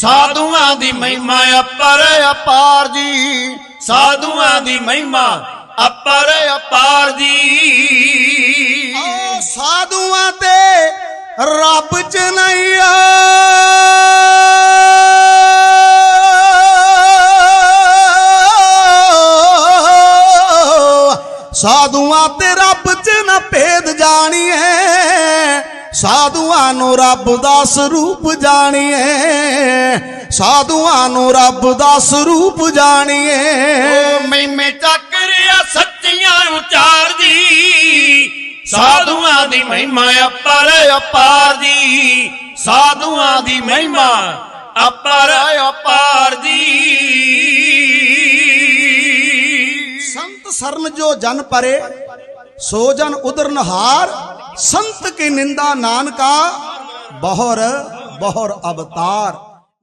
ਸਾਧੂਆਂ ਦੀ ਮਹਿਮਾ ਅਪਰ ਅਪਾਰ ਜੀ। ਸਾਧੂਆਂ ਦੀ ਮਹਿਮਾ ਅਪਰ ਅਪਾਰ ਜੀ। ਆ ਸਾਧੂਆਂ ਤੇ ਰੱਬ ਚ ਨਹੀਂ ਆ। ਸਾਧੂਆਂ ਤੇ ਰੱਬ ਚ ਨਾ ਭੇਦ ਹੈ ਸਾਧੂਆਂ ਨੂੰ ਰੱਬ ਦਾ ਸਰੂਪ ਜਾਣੀਏ। ਸਾਧੂਆਂ ਨੂੰ ਰੱਬ ਦਾ ਸਰੂਪ ਜਾਣੀਏ। ਮਹਿਮੇ ਚੱਕਰਿਆ ਸੱਚੀਆਂ ਉਚਾਰ ਦੀ ਸਾਧੂਆਂ ਦੀ ਮਹਿਮਾ ਅਪਰ ਅਪਾਰ ਦੀ ਸਾਧੂਆਂ ਦੀ ਮਹਿਮਾ ਅਪਰ ਅਪਾਰ ਦੀ ਸੰਤ ਸਰਨ ਜੋ ਜਨ ਪਰੇ ਸੋ ਜਨ ਉਦਰ ਨਹਾਰ ਸੰਤ ਕੀ ਨਿੰਦਾ ਨਾਨਕਾ ਬਹੁਰ ਬਹੁਰ ਅਵਤਾਰ।